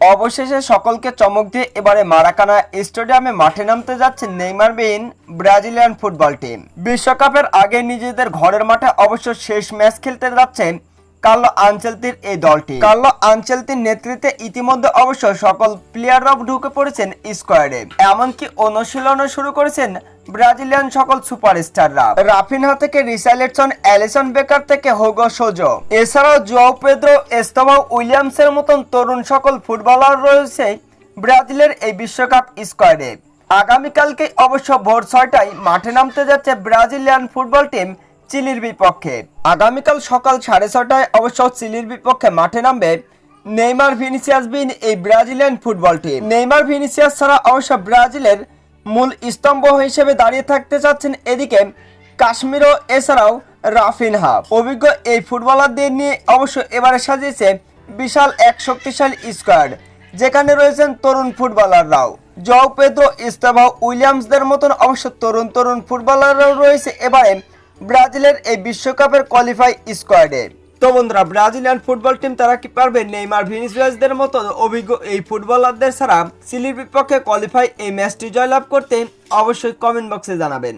অবশেষে সকলকে চমক দিয়ে এবারে মারাকানা স্টেডিয়ামে মাঠে নামতে যাচ্ছে নেইমার বিন ব্রাজিলিয়ান ফুটবল টিম। বিশ্বকাপের আগে নিজেদের ঘরের মাঠে অবশ্য শেষ ম্যাচ খেলতে যাচ্ছে কার্লো আনচেলতির এই দলটি। কার্লো আনচেলতির নেতৃত্বে ইতিমধ্যে অবশ্য সকল প্লেয়াররাও ঢুকে পড়েছেন স্কোয়াডে। এমনকি অনুশীলনও শুরু করেছেন ব্রাজিলিয়ান সকল সুপারস্টাররা। রাফিনহা থেকে রিসাইলেটসন অ্যালিসন বেকার থেকে হোগো সোজো। এছাড়াও জোয়াও পেদ্রো এস্তোভা উইলিয়ামসের মতন তরুণ সকল ফুটবলার রয়েছে ব্রাজিলের এই বিশ্বকাপ স্কোয়াডে। আগামীকালকে অবশ্য ভোর ছয়টায় মাঠে নামতে যাচ্ছে ব্রাজিলিয়ান ফুটবল টিম চিলির বিপক্ষে। আগামীকাল সকাল সাড়ে ছটায় অবশ্য চিলির বিপক্ষে মাঠে নামবে নেইমার ভিনিসিয়াস বিন এই Brazilian football team. Neymar Vinicius ছাড়া অবশ্য ব্রাজিলের মূল স্তম্ভ হিসেবে দাঁড়িয়ে থাকতে চাচ্ছেন এদিকে কাশ্মীরও, এছাড়াও রাফিনহা। অভিজ্ঞ এই ফুটবলারদের নিয়ে অবশ্য এবারে সাজিয়েছে বিশাল এক শক্তিশালী স্কোয়াড, যেখানে রয়েছেন তরুণ ফুটবলাররাও। জও পেদ্রো ইস্তাভা উইলিয়ামসদের মতন অবশ্য তরুণ তরুণ ফুটবলাররাও রয়েছে এবারে ব্রাজিলের এই বিশ্বকাপের কোয়ালিফাই স্কোয়াডে তো বন্ধুরা, ব্রাজিলিয়ান ফুটবল টিম তারা কি পারবে? নেইমার, ভিনিসিয়াসদের মতো অভিজ্ঞ এই ফুটবলারদের ছাড়া সিলির বিপক্ষে কোয়ালিফাই এই ম্যাচটি জয়লাভ করতে অবশ্যই কমেন্ট বক্সে জানাবেন।